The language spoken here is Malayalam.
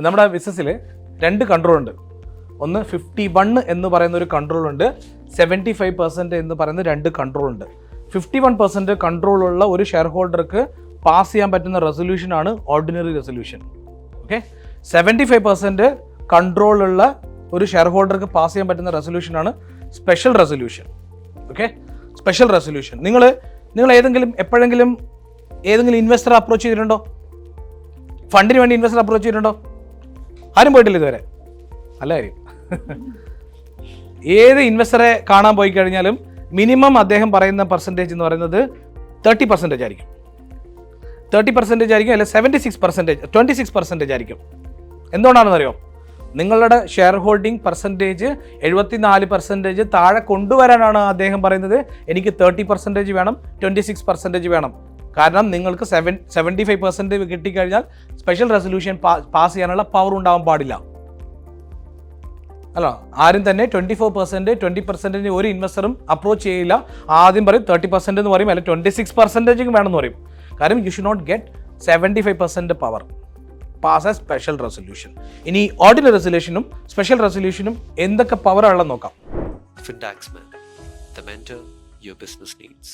നമ്മുടെ ബിസിനസ്സിൽ രണ്ട് കൺട്രോൾ ഉണ്ട്. ഒന്ന് ഫിഫ്റ്റി വൺ എന്ന് പറയുന്ന ഒരു കൺട്രോൾ ഉണ്ട്. സെവന്റി ഫൈവ് പെർസെന്റ് എന്ന് പറയുന്ന രണ്ട് കൺട്രോൾ ഉണ്ട്. ഫിഫ്റ്റി വൺ പെർസെന്റ് കൺട്രോൾ ഉള്ള ഒരു ഷെയർ ഹോൾഡർക്ക് പാസ് ചെയ്യാൻ പറ്റുന്ന റെസൊല്യൂഷൻ ആണ് ordinary resolution okay seventy five percent control ഉള്ള ഒരു ഷെയർ ഹോൾഡർക്ക് പാസ് ചെയ്യാൻ പറ്റുന്ന റെസൊല്യൂഷൻ ആണ് special resolution okay special resolution നിങ്ങൾ നിങ്ങൾ ഏതെങ്കിലും എപ്പോഴെങ്കിലും ഏതെങ്കിലും ഇൻവെസ്റ്റർ അപ്രോച്ച് ചെയ്തിട്ടുണ്ടോ? ഫണ്ടിന് വേണ്ടി ഇൻവെസ്റ്റർ അപ്രോച്ച് ചെയ്തിട്ടുണ്ടോ? ആരും പോയിട്ടില്ല ഇതുവരെ. നല്ല കാര്യം. ഏത് ഇൻവെസ്റ്ററെ കാണാൻ പോയി കഴിഞ്ഞാലും മിനിമം അദ്ദേഹം പറയുന്ന പെർസെന്റേജ് എന്ന് പറയുന്നത് തേർട്ടി പെർസെന്റേജ് ആയിരിക്കും. തേർട്ടി പെർസെന്റേജ് ആയിരിക്കും അല്ലെ seventy six percentage twenty six percentage ആയിരിക്കും. എന്തുകൊണ്ടാണെന്ന് അറിയോ നിങ്ങളുടെ ഷെയർ ഹോൾഡിംഗ് പെർസെന്റേജ് എഴുപത്തിനാല് പെർസെന്റേജ് താഴെ കൊണ്ടുവരാനാണ് അദ്ദേഹം പറയുന്നത്. എനിക്ക് തേർട്ടി പെർസെന്റേജ് വേണം ട്വന്റി സിക്സ് പെർസെന്റേജ് വേണം. കാരണം നിങ്ങൾക്ക് സെവൻ സെവന്റി ഫൈവ് പെർസെന്റ് കിട്ടിക്കഴിഞ്ഞാൽ സ്പെഷ്യൽ റെസൊല്യൂഷൻ പാസ് ചെയ്യാനുള്ള പവർ ഉണ്ടാവാൻ പാടില്ല. അല്ല ആരും തന്നെ ട്വന്റി ഫോർ പെർസെന്റ് ട്വന്റി പെർസെന്റിന് ഒരു ഇൻവെസ്റ്ററും അപ്രോച്ച് ചെയ്യില്ല. ആദ്യം പറയും തേർട്ടി പെർസെന്റ് എന്ന് പറയും അല്ലെങ്കിൽ ട്വന്റി സിക്സ് പെർസെന്റേജും വേണമെന്ന് പറയും. കാരണം you should not get seventy five percent power pass a special resolution ഇനി ഓർഡിനറി റെസൊല്യൂഷനും സ്പെഷ്യൽ റെസൊല്യൂഷനും എന്തൊക്കെ പവർ ഉള്ളത് നോക്കാം. ഫിൻഡാക്സ് man the mentor your business needs.